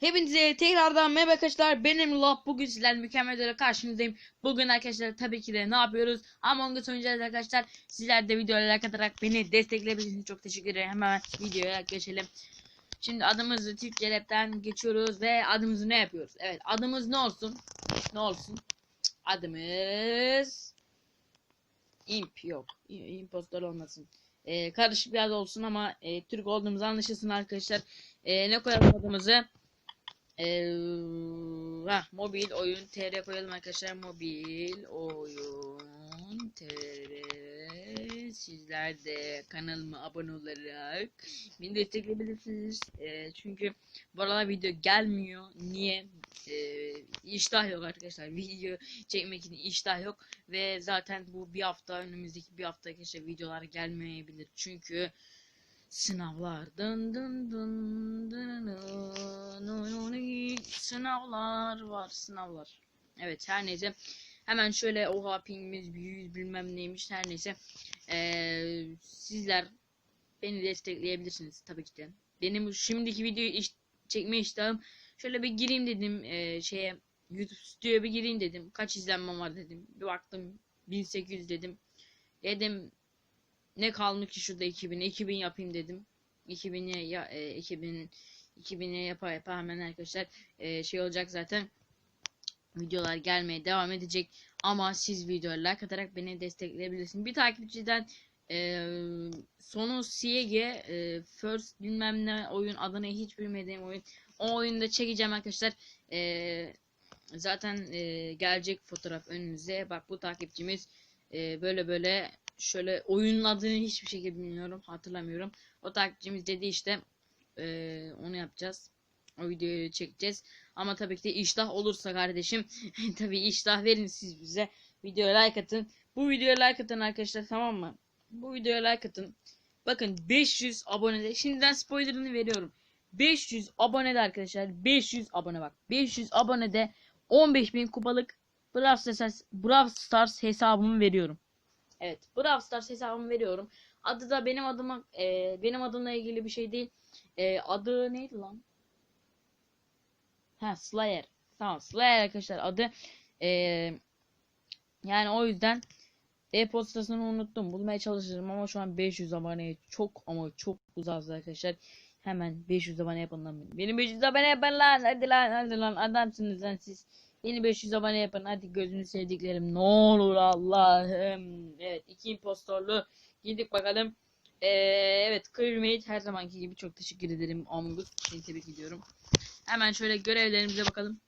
Hepinize tekrardan merhaba arkadaşlar. Benim Love. Bugün sizler mükemmel üzere karşınızdayım. Bugün arkadaşlar tabii ki de ne yapıyoruz? Among Us oynayacağız arkadaşlar. Sizler de videoya like atarak beni destekleyebilirsiniz. Çok teşekkür ederim. Hemen videoya geçelim. Şimdi adımızı Türkçe Rap'ten geçiyoruz ve adımızı ne yapıyoruz? Evet adımız ne olsun? Ne olsun? Adımız... Imp yok. Impostor olmasın. Ee, karışık bir olsun ama e, Türk olduğumuz anlaşılsın arkadaşlar. Ee, ne koyalım adımızı? Ee, hah, mobil oyun tr koyalım arkadaşlar. Mobil oyun tr sizler de kanalıma abone olarak beni destekleyebilirsiniz. Ee, çünkü bu aralar video gelmiyor. Niye? Ee, iştah yok arkadaşlar. Video çekmek için iştah yok. Ve zaten bu bir hafta önümüzdeki bir hafta arkadaşlar videolar gelmeyebilir. Çünkü Sınavlar dın dın dın dın dın dın. Sınavlar var sınavlar. Evet her neyse hemen şöyle oha pingimiz yüz bilmem neymiş her neyse Ee, sizler beni destekleyebilirsiniz tabii ki de. Benim şimdiki videoyu iş, çekme iştahım şöyle bir gireyim dedim ee, şeye YouTube stüdyoya bir gireyim dedim. Kaç izlenmem var dedim. Bir baktım 1800 dedim. Dedim ne kalmış ki şurada 2000 2000 yapayım dedim 2000'e ya e, 2000 2000'e yapa yapa hemen arkadaşlar. E, şey olacak zaten. Videolar gelmeye devam edecek. Ama siz videoya like atarak beni destekleyebilirsiniz. Bir takipçiden e, sonu CG e, first bilmem ne oyun adını hiç bilmediğim oyun. O oyunda çekeceğim arkadaşlar. E, zaten e, gelecek fotoğraf önünüze. Bak bu takipçimiz e, böyle böyle şöyle oyunun adını hiçbir şekilde bilmiyorum hatırlamıyorum. O takipçimiz dedi işte eee, onu yapacağız. O videoyu çekeceğiz. Ama tabii ki de iştah olursa kardeşim tabii iştah verin siz bize. Videoya like atın. Bu videoya like atın arkadaşlar tamam mı? Bu videoya like atın. Bakın 500 abonede şimdiden spoilerını veriyorum. 500 abonede arkadaşlar 500 abone bak. 500 abonede 15.000 kupalık Brawl Stars, Brawl Stars hesabımı veriyorum. Evet, Brawl Stars hesabımı veriyorum. Adı da benim adıma e, benim adımla ilgili bir şey değil. E, adı neydi lan? Ha, Slayer. Tamam, Slayer arkadaşlar adı. E, yani o yüzden e-postasını unuttum. Bulmaya çalışırım ama şu an 500 aboneye çok ama çok uzağız arkadaşlar. Hemen 500 abone yapın lan. Benim 500 abone yapın lan. Hadi lan hadi lan adamsınız lan siz. Beni 500 abone yapın. Hadi gözünü sevdiklerim. Ne olur Allah'ım. Evet iki impostorlu. Gidip bakalım. Ee, evet Clearmate her zamanki gibi çok teşekkür ederim. Us. Seni tebrik ediyorum. Hemen şöyle görevlerimize bakalım.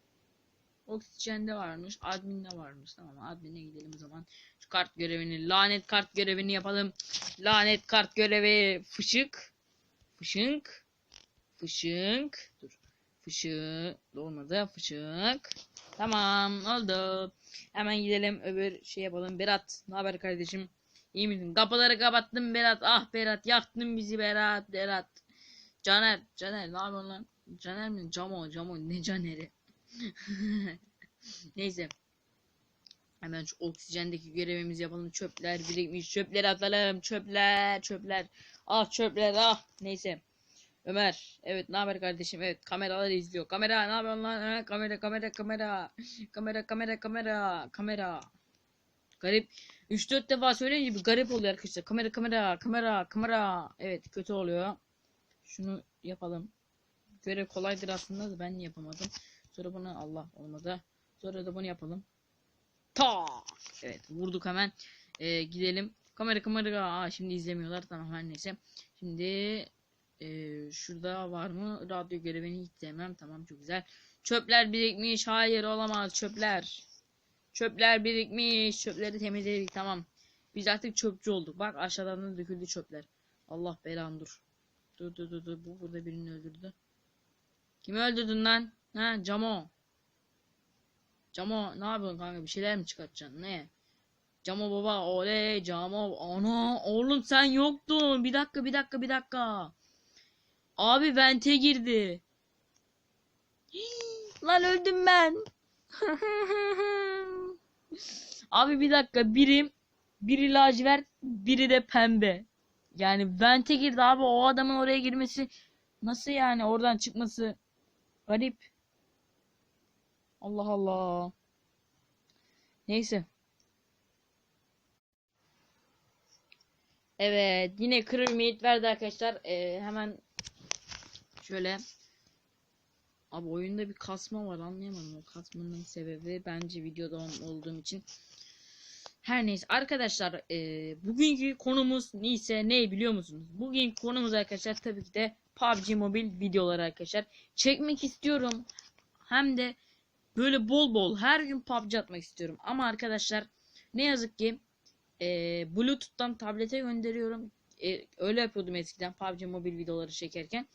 Oksijende varmış. Admin'de varmış. Tamam admin'e gidelim o zaman. Şu kart görevini. Lanet kart görevini yapalım. Lanet kart görevi. Fışık. Fışınk. Fışınk. Dur. Fışık. Olmadı. Fışık. Tamam oldu. Hemen gidelim öbür şey yapalım. Berat ne haber kardeşim? İyi misin? Kapıları kapattım Berat. Ah Berat yaktın bizi Berat. Berat. Caner. Caner ne yapıyorsun lan? Caner mi? Camo. Camo. Ne Caner'i? Neyse. Hemen şu oksijendeki görevimizi yapalım. Çöpler birikmiş. Çöpleri atalım. Çöpler. Çöpler. Ah çöpler ah. Neyse. Ömer. Evet ne haber kardeşim? Evet kameralar izliyor. Kamera ne yapıyorsun lan? Ha, kamera kamera kamera. Kamera kamera kamera. Kamera. Garip. 3-4 defa söyleyince bir garip oluyor arkadaşlar. Kamera kamera kamera kamera. Evet kötü oluyor. Şunu yapalım. Görev kolaydır aslında da ben yapamadım. Sonra bunu Allah olmadı. Sonra da bunu yapalım. Ta. Evet vurduk hemen. Ee, gidelim. Kamera kamera. Aa, şimdi izlemiyorlar. Tamam her neyse. Şimdi ee, şurada var mı? Radyo görevini hiç sevmem. Tamam çok güzel. Çöpler birikmiş. Hayır olamaz. Çöpler. Çöpler birikmiş. Çöpleri temizledik. Tamam. Biz artık çöpçü olduk. Bak aşağıdan da döküldü çöpler. Allah belanı dur. Dur dur dur dur. Bu burada birini öldürdü. Kimi öldürdün lan? Ha Camo. Camo ne yapıyorsun kanka? Bir şeyler mi çıkartacaksın? Ne? Camo baba oley Camo ana oğlum sen yoktun bir dakika bir dakika bir dakika Abi vente girdi. Lan öldüm ben. Abi bir dakika biri biri lacivert biri de pembe. Yani vente girdi abi o adamın oraya girmesi nasıl yani oradan çıkması Garip. Allah Allah. Neyse. Evet. Yine Kremiyet verdi arkadaşlar. Ee, hemen şöyle Abi oyunda bir kasma var anlayamadım o kasmanın sebebi bence videoda ol- olduğum için. Her neyse arkadaşlar e, bugünkü konumuz neyse ne biliyor musunuz? Bugün konumuz arkadaşlar tabii ki de PUBG Mobile videoları arkadaşlar. Çekmek istiyorum. Hem de böyle bol bol her gün PUBG atmak istiyorum. Ama arkadaşlar ne yazık ki e, Bluetooth'tan tablete gönderiyorum. E, öyle yapıyordum eskiden PUBG Mobile videoları çekerken.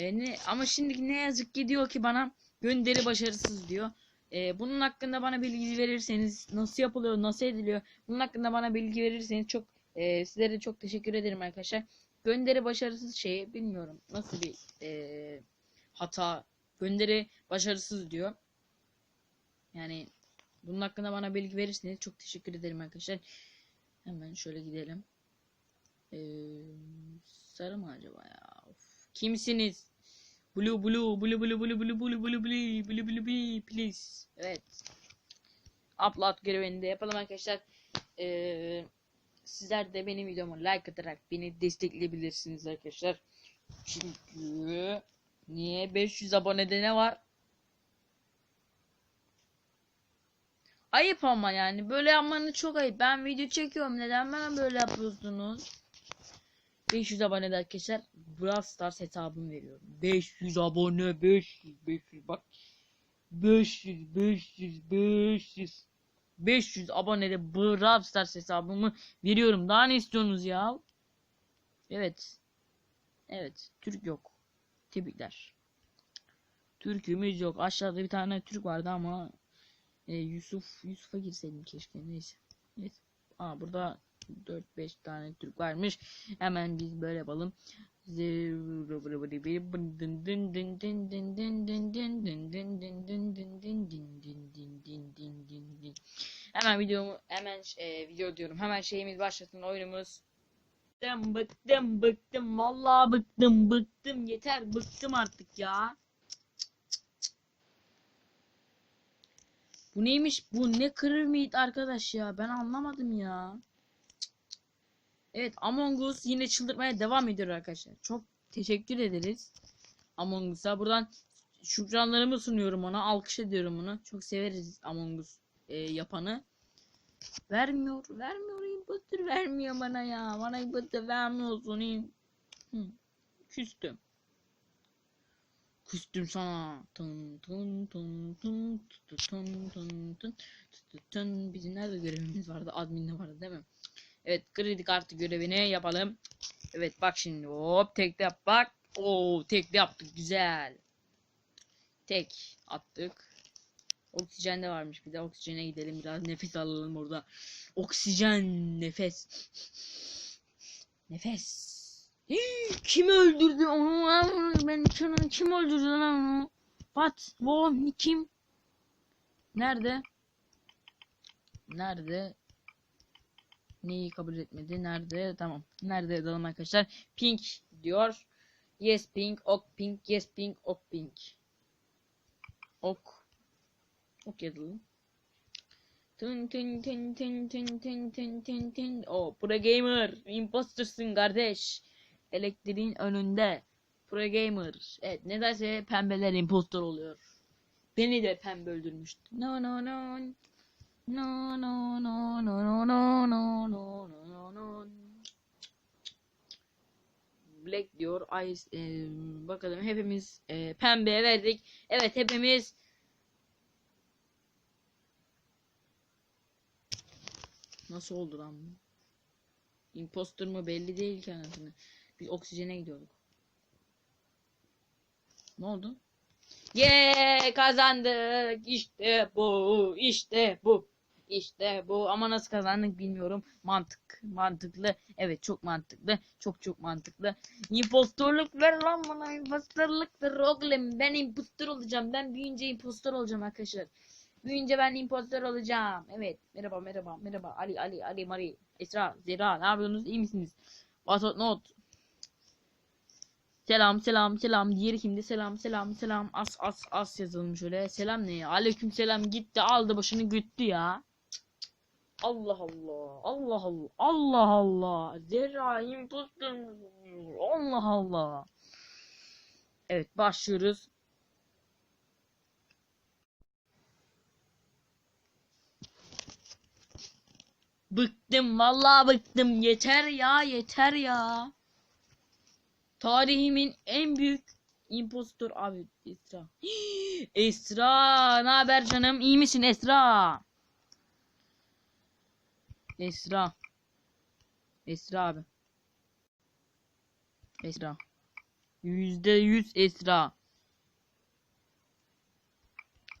E, ne, ama şimdiki ne yazık ki diyor ki bana gönderi başarısız diyor. E, bunun hakkında bana bilgi verirseniz nasıl yapılıyor, nasıl ediliyor? Bunun hakkında bana bilgi verirseniz çok e, sizlere çok teşekkür ederim arkadaşlar. Gönderi başarısız şeyi bilmiyorum. Nasıl bir e, hata? Gönderi başarısız diyor. Yani bunun hakkında bana bilgi verirseniz çok teşekkür ederim arkadaşlar. Hemen şöyle gidelim. Ee, sarı mı acaba ya? Kimsiniz? Blue blue blue blue blue blue blue blue blue blue blue blue please. Evet. Upload görevini de yapalım arkadaşlar. Ee, sizler de benim videomu like atarak beni destekleyebilirsiniz arkadaşlar. Çünkü niye 500 abonede ne var? Ayıp ama yani böyle yapmanız çok ayıp. Ben video çekiyorum. Neden bana böyle yapıyorsunuz? 500 abone arkadaşlar. Brawl Stars hesabımı veriyorum. 500 abone 500 500 bak. 500 500 500 500 abonede Brawl Stars hesabımı veriyorum. Daha ne istiyorsunuz ya? Evet. Evet. Türk yok. Tebrikler. Türk'ümüz yok. Aşağıda bir tane Türk vardı ama e, Yusuf Yusuf'a girseydim keşke. Neyse. Neyse. Aa burada 4-5 tane Türk varmış. Hemen biz böyle yapalım. Hemen videomu hemen e, video diyorum. Hemen şeyimiz başlasın oyunumuz. Bıktım bıktım bıktım vallahi bıktım bıktım yeter bıktım artık ya. Bu neymiş bu ne kırır mıydı arkadaş ya ben anlamadım ya. Evet Among Us yine çıldırmaya devam ediyor arkadaşlar. Çok teşekkür ederiz. Among Us'a buradan şükranlarımı sunuyorum ona. Alkış ediyorum onu. Çok severiz Among Us e, yapanı. Vermiyor. Vermiyor. Imposter vermiyor bana ya. Bana imposter vermiyorsun. Hı. Küstüm. Küstüm sana. Tın tın tın tın tı tın tın tın tı tın. Bizim nerede görevimiz vardı? Admin'de vardı değil mi? Evet kredi kartı görevini yapalım. Evet bak şimdi hop tekli yap bak. Oo tekli yaptık güzel. Tek attık. Oksijen de varmış bir de oksijene gidelim biraz nefes alalım orada. Oksijen nefes. Nefes. Kim öldürdü onu? Ben şunu kim öldürdü lan onu? What? Wo? Kim? Nerede? Nerede? Neyi kabul etmedi? Nerede? Tamam. Nerede yazalım arkadaşlar? Pink diyor. Yes pink, ok pink, yes pink, ok pink. Ok. Ok yazalım. Tın tın tın tın tın tın tın tın tın. O pro gamer. Impostersın kardeş. Elektriğin önünde. Pro gamer. Evet nedense pembeler impostor oluyor. Beni de pembe öldürmüştü. No no no. No no no no no no no no no no. Black diyor. Ay e, bakalım hepimiz e, pembeye verdik. Evet hepimiz Nasıl oldu lan bu? Imposter mı belli değil ki anasını. Biz oksijene gidiyorduk. Ne oldu? Yeah kazandık. İşte bu. işte bu. İşte bu. Ama nasıl kazandık bilmiyorum. Mantık. Mantıklı. Evet çok mantıklı. Çok çok mantıklı. Impostorluk ver lan bana. Impostorluk ver oğlum. Ben impostor olacağım. Ben büyüyünce impostor olacağım arkadaşlar. Büyüyünce ben impostor olacağım. Evet. Merhaba merhaba merhaba. Ali Ali Ali Mari. Esra Zera ne yapıyorsunuz? İyi misiniz? What not? Selam selam selam. Diğeri kimdi? Selam selam selam. As as as yazılmış öyle. Selam ne? Aleyküm selam gitti aldı başını güttü ya. Allah Allah. Allah Allah. Allah Allah. Zerra impostor musun? Allah Allah. Evet başlıyoruz. Bıktım vallahi bıktım. Yeter ya yeter ya. Tarihimin en büyük impostor abi Esra. Esra ne haber canım? İyi misin Esra? Esra. Esra abi. Esra. Yüzde yüz Esra.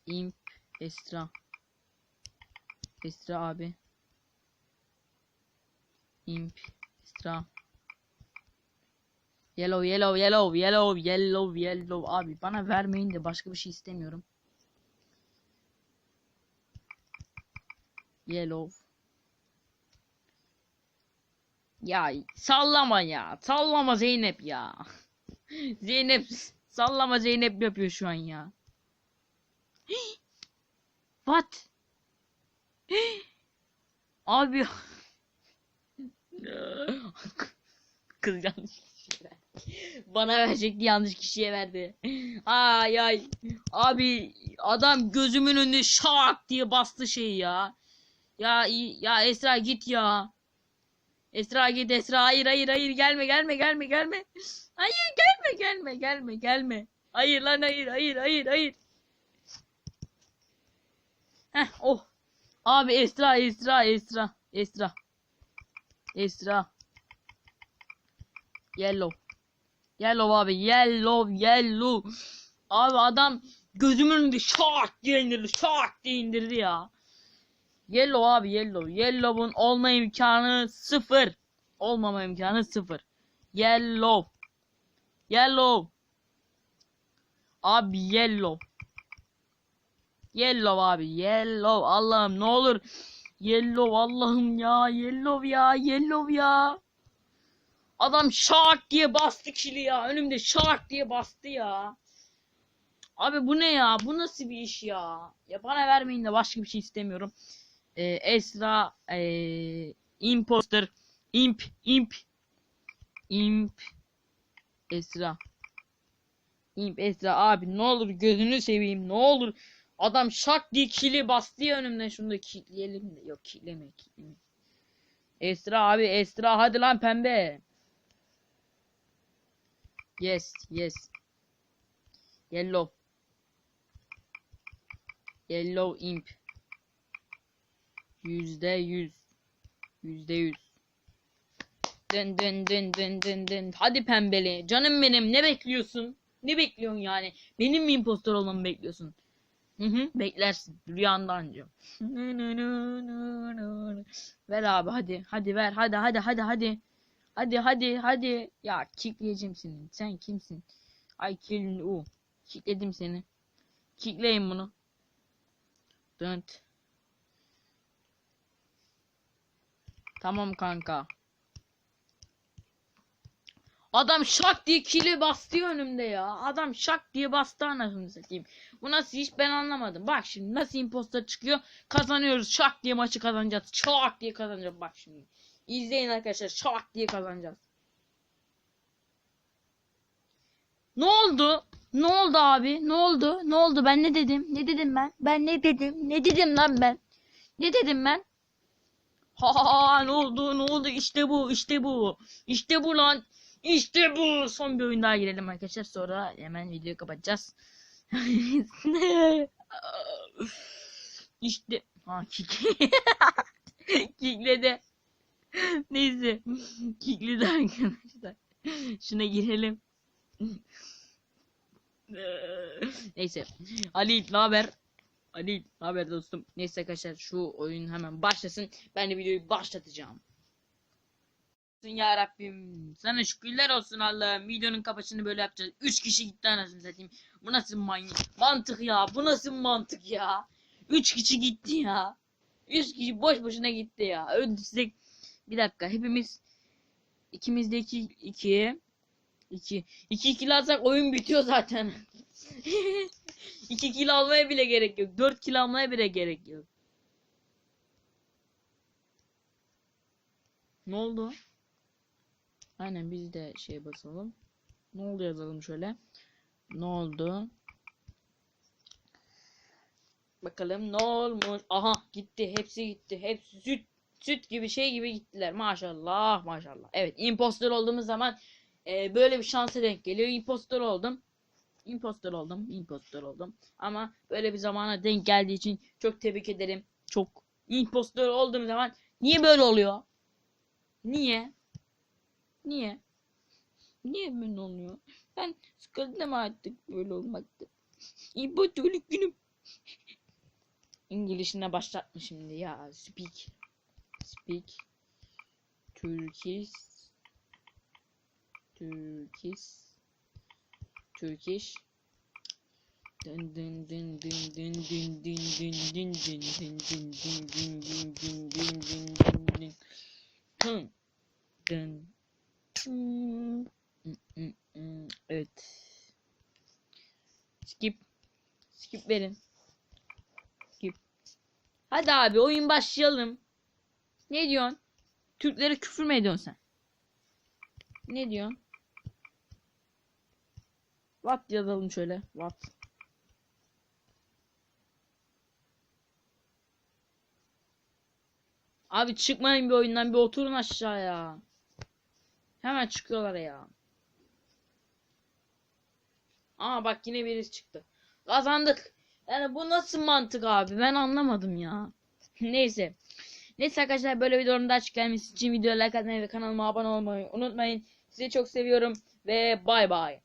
İmp Esra. Esra abi. İmp Esra. Yellow yellow yellow yellow yellow yellow abi bana vermeyin de başka bir şey istemiyorum. Yellow. Ya sallama ya. Sallama Zeynep ya. Zeynep sallama Zeynep yapıyor şu an ya. What? Abi Kız yanlış kişiye. Bana verecekti yanlış kişiye verdi. Ay ay. Abi adam gözümün önünde şak diye bastı şeyi ya. Ya ya Esra git ya. Esra git Esra hayır hayır hayır gelme gelme gelme gelme. Hayır gelme gelme gelme gelme. Hayır lan hayır hayır hayır hayır. Heh oh. Abi Esra Esra Esra Esra. Esra. Yellow. Yellow abi yellow yellow. Abi adam gözümün önünde şak diye indirdi şak diye indirdi ya. Yellow abi yellow. Yellow'un olma imkanı sıfır. Olmama imkanı sıfır. Yellow. Yellow. Abi yellow. Yellow abi yellow. Allah'ım ne olur. Yellow Allah'ım ya. Yellow ya. Yellow ya. Adam şak diye bastı kili ya. Önümde şak diye bastı ya. Abi bu ne ya? Bu nasıl bir iş ya? Ya bana vermeyin de başka bir şey istemiyorum. Ee, Esra ee, imposter imp imp imp Esra. İmp Esra. Abi ne olur gözünü seveyim ne olur. Adam şak diye kili bastı ya önümden. Şunu da kilitleyelim de. Yok kilitleme kilitleme. Esra abi Esra. Hadi lan pembe. Yes yes. Yellow. Yellow imp Yüzde yüz. Yüzde yüz. Dın dın dın dın dın dın. Hadi pembeli. Canım benim ne bekliyorsun? Ne bekliyorsun yani? Benim mi impostor olmamı bekliyorsun? Hı hı beklersin. Rüyanda anca. ver abi hadi. Hadi ver. Hadi hadi hadi hadi. Hadi hadi hadi. Ya kickleyeceğim seni. Sen kimsin? Ay kill u. Kickledim seni. Kickleyin bunu. Dönt. Tamam kanka. Adam şak diye kili bastı önümde ya. Adam şak diye bastı anasını satayım. Bu nasıl iş ben anlamadım. Bak şimdi nasıl imposter çıkıyor. Kazanıyoruz. Şak diye maçı kazanacağız. Şak diye kazanacağız. Bak şimdi. İzleyin arkadaşlar. Şak diye kazanacağız. Ne oldu? Ne oldu abi? Ne oldu? Ne oldu? Ben ne dedim? Ne dedim ben? Ben ne dedim? Ne dedim lan ben? Ne dedim ben? Ha ha ha ne oldu ne oldu? İşte bu işte bu. İşte bu lan. İşte bu. Son bir oyun daha girelim arkadaşlar. Sonra hemen videoyu kapatacağız. İşte ha kick. Kickledi. Neyse kickledi arkadaşlar. Şuna girelim. Neyse. Ali ne haber Ali haber dostum? Neyse arkadaşlar şu oyun hemen başlasın. Ben de videoyu başlatacağım. Ya Rabbim sana şükürler olsun Allah'ım. Videonun kapışını böyle yapacağız. 3 kişi gitti anasını satayım. Bu nasıl manyak? Mantık ya. Bu nasıl mantık ya? 3 kişi gitti ya. 3 kişi boş boşuna gitti ya. Öldürsek bir dakika hepimiz ikimizdeki iki 2 2 kill alsak oyun bitiyor zaten. 2 kill almaya bile gerek yok. 4 kill almaya bile gerek yok. Ne oldu? Aynen biz de şey basalım. Ne oldu yazalım şöyle. Ne oldu? Bakalım ne olmuş? Aha gitti. Hepsi gitti. Hepsi süt süt gibi şey gibi gittiler. Maşallah maşallah. Evet impostor olduğumuz zaman e, böyle bir şansa denk geliyor. Impostor oldum. Impostor oldum. Impostor oldum. Ama böyle bir zamana denk geldiği için çok tebrik ederim. Çok impostor olduğum zaman niye böyle oluyor? Niye? Niye? Niye böyle oluyor? Ben sıkıldım artık böyle olmakta. İmpostörlük günüm. İngilizcine başlatma şimdi ya. Speak. Speak. Turkish. Turkish. Turkish. Dın dın dın dın dın dın dın dın dın dın dın dın dın dın dın dın. Dın. Dın. Hmm. Hmm, hmm, hmm. Evet. Skip. Skip verin. Skip. Hadi abi oyun başlayalım. Ne diyorsun? Türklere küfür mü ediyorsun sen? Ne diyorsun? What yazalım şöyle. What? Abi çıkmayın bir oyundan bir oturun aşağıya. Hemen çıkıyorlar ya. Aa bak yine birisi çıktı. Kazandık. Yani bu nasıl mantık abi? Ben anlamadım ya. Neyse. Neyse arkadaşlar böyle videoların daha açık gelmesi için videoya like atmayı ve kanalıma abone olmayı unutmayın. Sizi çok seviyorum ve bay bay.